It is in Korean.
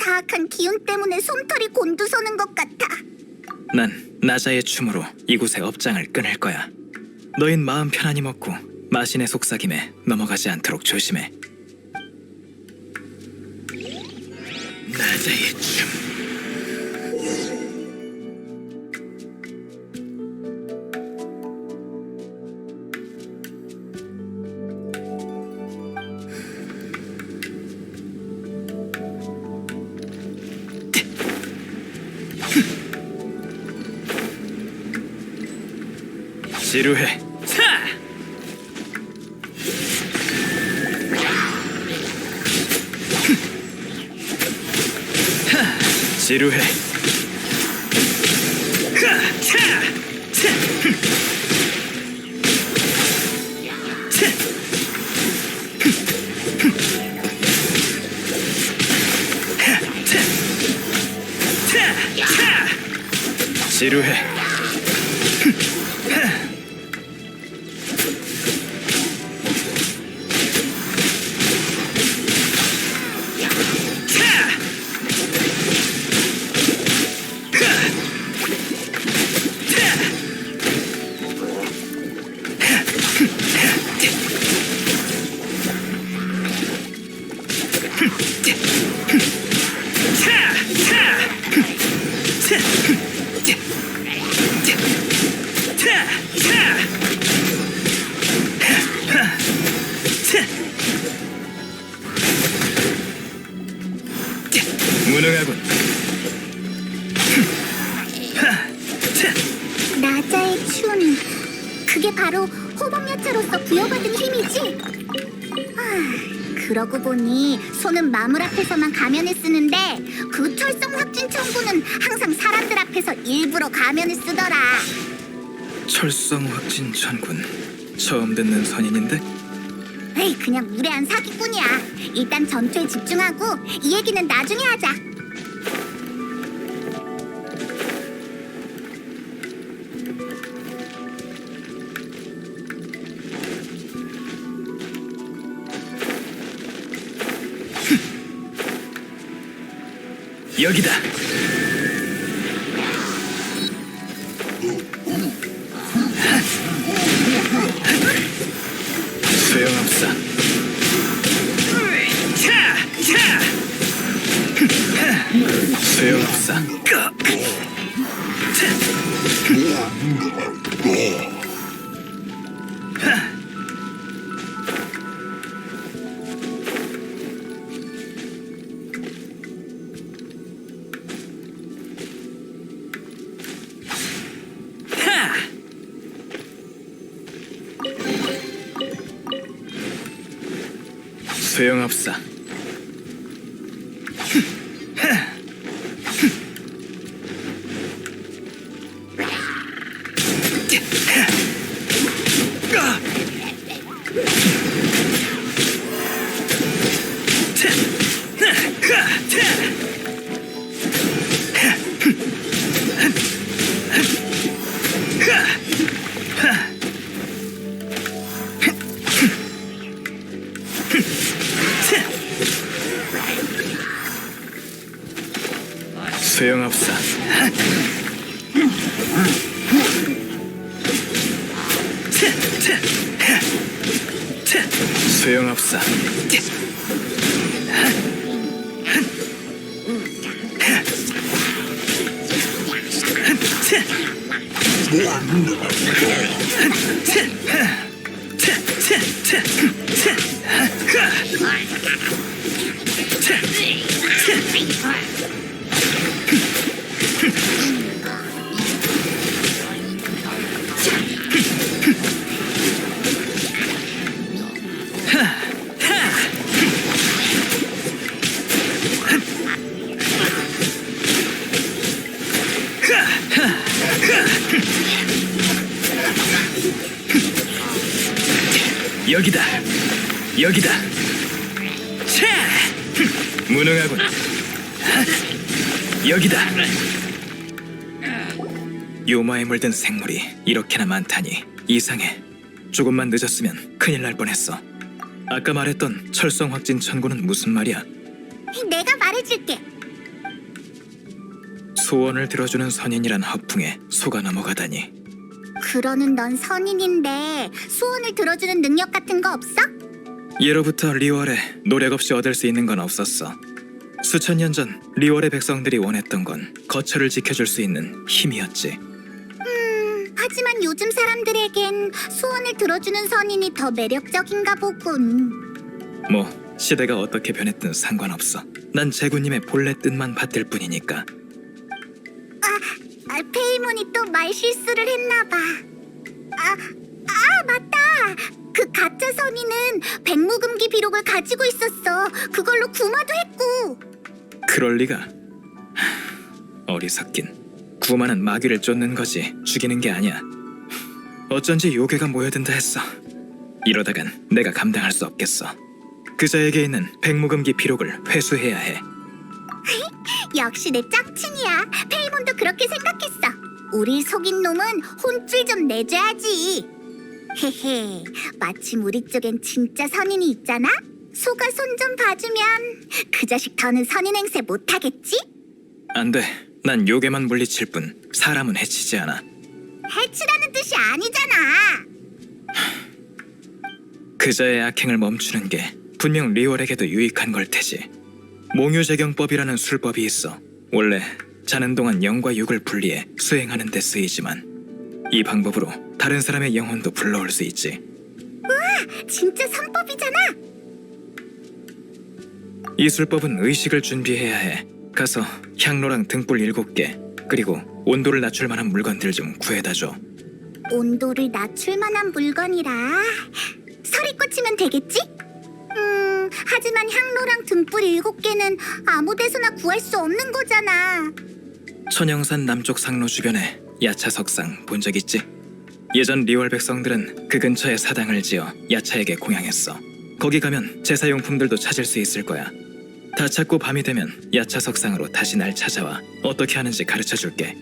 사악한 기운 때문에 솜털이 곤두서는 것 같아. 난 나자의 춤으로 이곳의 업장을 끊을 거야. 너흰 마음 편안히 먹고 마신의 속삭임에 넘어가지 않도록 조심해. 나자의 춤. 지루해. 차! 하! 지루해. 하! 차! 차! 나자의 춤. 그게 바로 호범야차로서 부여받은 힘이지. 아, 그러고 보니 손은 마물 앞에서만 가면을 쓰는데 그 철성 확진 청구는 항상 사람들 앞에서 일부러 가면을 쓰더라. 철성 확진 천군. 처음 듣는 선인인데 에이, 그냥 무례한 사기꾼이야. 일단 전투에 집중하고 이 얘기는 나중에 하자. 여기다. 소용없어. 차! 차! 소용없어. 소용없어. 소용없어. 소용없어. 여기다. 여기다. 차! 무능하군. 여기다. 요마에 물든 생물이 이렇게나 많다니 이상해. 조금만 늦었으면 큰일 날 뻔했어. 아까 말했던 철성 확진 천구는 무슨 말이야? 내가 말해줄게. 소원을 들어주는 선인이란 허풍에 속아 넘어가다니. 그러는 넌 선인인데 소원을 들어주는 능력 같은 거 없어? 예로부터 리월에 노력 없이 얻을 수 있는 건 없었어. 수천 년 전 리월의 백성들이 원했던 건 거처를 지켜줄 수 있는 힘이었지. 하지만 요즘 사람들에겐 소원을 들어주는 선인이 더 매력적인가 보군. 뭐 시대가 어떻게 변했든 상관없어. 난 제구님의 본래 뜻만 받들 뿐이니까. 아, 페이몬이 또 말 실수를 했나 봐. 아, 아 맞다. 그 가짜 선인은 백무금기 비록을 가지고 있었어. 그걸로 구마도 했고. 그럴 리가. 하, 어리석긴. 구마는 마귀를 쫓는 거지 죽이는 게 아니야. 어쩐지 요괴가 모여든다 했어. 이러다간 내가 감당할 수 없겠어. 그자에게 있는 백무금기 비록을 회수해야 해. 역시 내 짝친이야. 페이몬도 그렇게 생각했어. 우리 속인 놈은 혼쭐 좀 내줘야지. 헤헤, 마침 우리 쪽엔 진짜 선인이 있잖아. 소가 손 좀 봐주면 그 자식 더는 선인 행세 못하겠지? 안 돼. 난 요괴만 물리칠 뿐 사람은 해치지 않아. 해치라는 뜻이 아니잖아. 그자의 악행을 멈추는 게 분명 리월에게도 유익한 걸 테지. 몽유제경법이라는 술법이 있어. 원래 자는 동안 영과 육을 분리해 수행하는 데 쓰이지만 이 방법으로 다른 사람의 영혼도 불러올 수 있지. 진짜 선법이잖아. 이 술법은 의식을 준비해야 해. 가서 향로랑 등불 일곱 개 그리고 온도를 낮출 만한 물건들 좀 구해다 줘. 온도를 낮출 만한 물건이라 설이 꽂히면 되겠지? 음, 하지만 향로랑 등불 일곱 개는 아무 데서나 구할 수 없는 거잖아. 천영산 남쪽 상로 주변에 야차 석상 본 적 있지? 예전 리월 백성들은 그 근처에 사당을 지어 야차에게 공양했어. 거기 가면 제사용품들도 찾을 수 있을 거야. 다 찾고 밤이 되면 야차 석상으로 다시 날 찾아와 어떻게 하는지 가르쳐 줄게.